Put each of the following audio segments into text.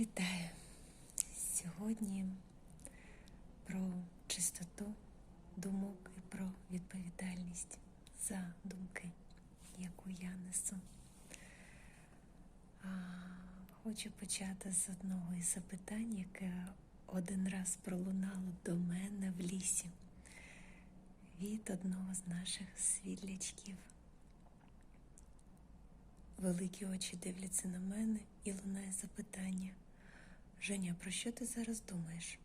Вітаю! Сьогодні про чистоту думок і про відповідальність за думки, яку я несу. А, хочу почати з одного із запитань, яке один раз пролунало до мене в лісі від одного з наших світлячків. Великі очі дивляться на мене і лунає запитання. Женя, про що ти зараз думаєш?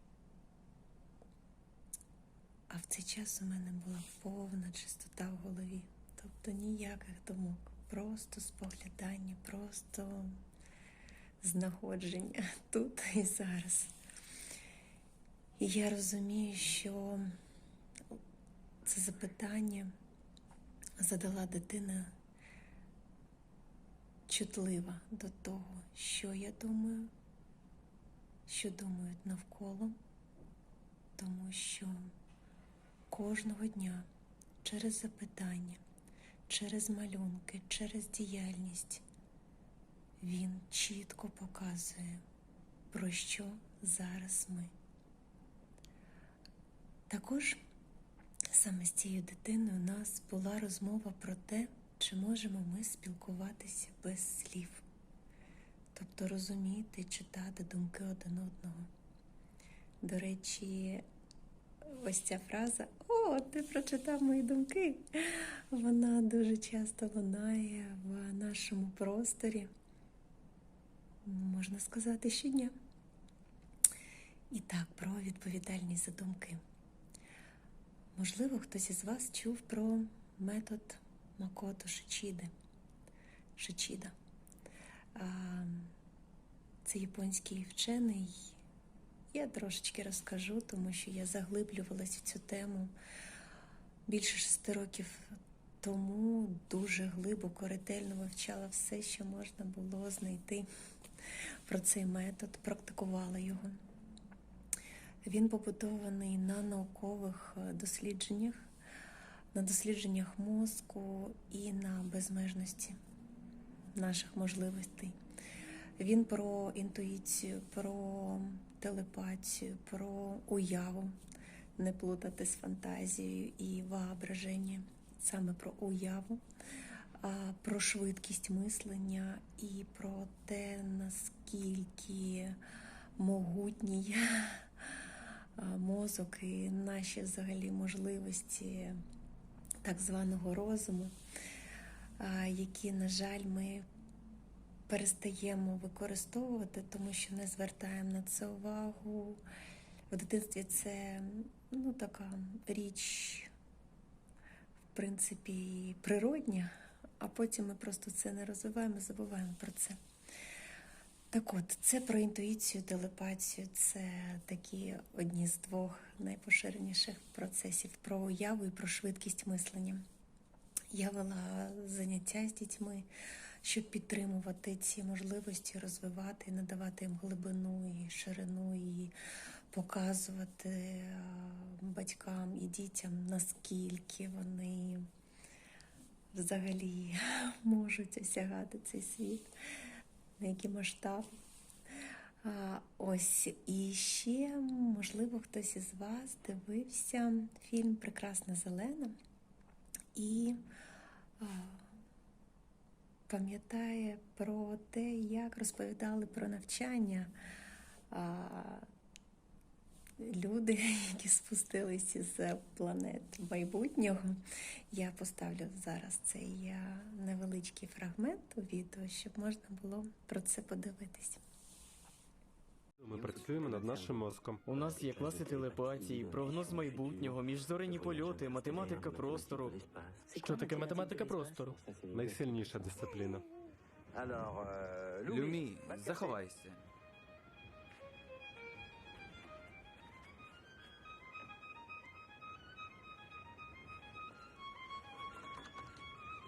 А в цей час у мене була повна чистота в голові, тобто ніяких думок, просто споглядання, просто знаходження тут і зараз. І я розумію, що це запитання задала дитина чутлива до того, що я думаю, що думають навколо, тому що кожного дня через запитання, через малюнки, через діяльність він чітко показує, про що зараз ми. Також саме з цією дитиною у нас була розмова про те, чи можемо ми спілкуватися без слів, тобто розуміти, читати думки один одного. До речі, ось ця фраза О, ти прочитав мої думки. Вона дуже часто лунає в нашому просторі, можна сказати, щодня. І так, про відповідальність за думки. Можливо, хтось із вас чув про метод Макото Шичіди. Шичіда. Це японський вчений. Я трошечки розкажу, тому що я заглиблювалась в цю тему більше шести років тому, дуже глибоко, ретельно вивчала все, що можна було знайти про цей метод, практикувала його. Він побудований на наукових дослідженнях, на дослідженнях мозку і на безмежності наших можливостей. Він про інтуїцію, про телепатію, про уяву, не плутати з фантазією і воображення, саме про уяву, про швидкість мислення і про те, наскільки могутній мозок і наші взагалі можливості так званого розуму, які, на жаль, ми перестаємо використовувати, тому що не звертаємо на це увагу. В дитинстві це ну, така річ, в принципі, природня, а потім ми просто це не розвиваємо, забуваємо про це. Так от, це про інтуїцію, телепатію, це такі одні з двох найпоширеніших процесів про уяву і про швидкість мислення. Я вела заняття з дітьми, щоб підтримувати ці можливості, розвивати, надавати їм глибину і ширину, і показувати батькам і дітям, наскільки вони взагалі можуть осягати цей світ на які масштаби. Ось і ще, можливо, хтось із вас дивився фільм Прекрасна Зелена і пам'ятає про те, як розповідали про навчання люди, які спустилися з планет майбутнього. Я поставлю зараз цей невеличкий фрагмент у відео, щоб можна було про це подивитись. Ми працюємо над нашим мозком. У нас є класи телепатії, прогноз майбутнього, міжзоряні польоти, математика простору. Що таке математика простору? Найсильніша дисципліна. Люмі, заховайся.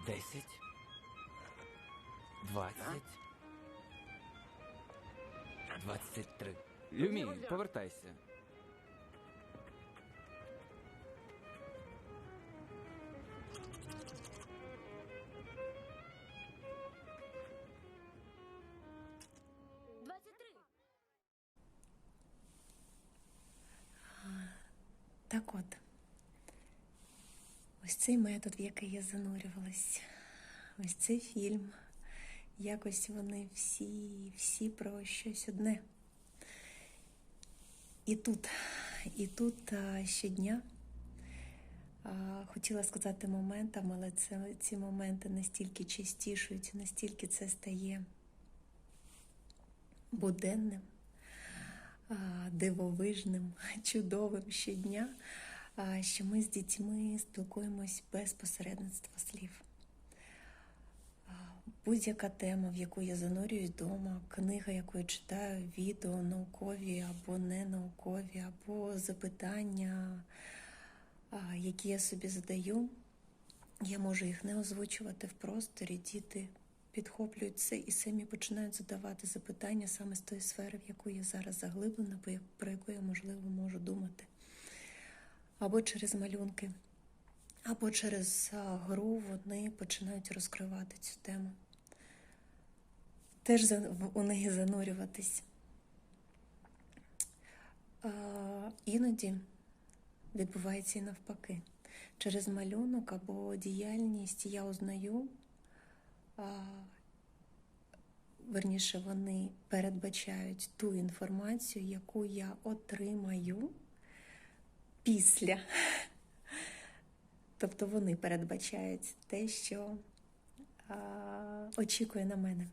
Десять. Двадцять. 23. Люмі, повертайся. Так от, ось цей метод, в який я занурювалась, ось цей фільм якось вони всі, всі про щось одне. І тут, і тут щодня хотіла сказати моментами, але це, ці моменти настільки частішують, настільки це стає буденним, дивовижним, чудовим щодня, що ми з дітьми спілкуємось без посередництва слів. Будь-яка тема, в яку я занурююсь вдома, книга, яку я читаю, відео наукові або не наукові, або запитання, які я собі задаю, я можу їх не озвучувати в просторі. Діти підхоплюють це і самі починають задавати запитання саме з тої сфери, в яку я зараз заглиблена, про яку я, можливо, можу думати. Або через малюнки, або через гру вони починають розкривати цю тему. Теж у неї занурюватись. Іноді відбувається і навпаки. Через малюнок або діяльність я узнаю, верніше, вони передбачають ту інформацію, яку я отримаю після. Тобто вони передбачають те, що а, очікує на мене.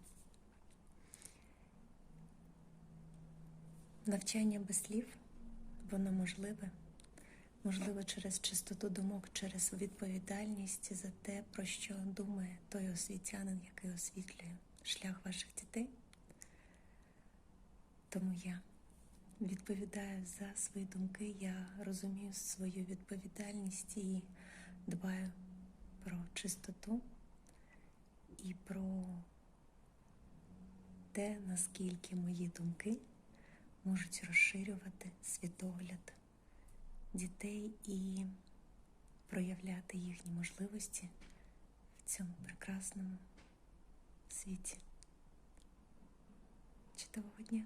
Навчання без слів, воно можливе. Можливо, через чистоту думок, через відповідальність за те, про що думає той освітянин, який освітлює шлях ваших дітей. Тому я відповідаю за свої думки, я розумію свою відповідальність і дбаю про чистоту і про те, наскільки мої думки можуть розширювати світогляд дітей і проявляти їхні можливості в цьому прекрасному світі. Чудового дня!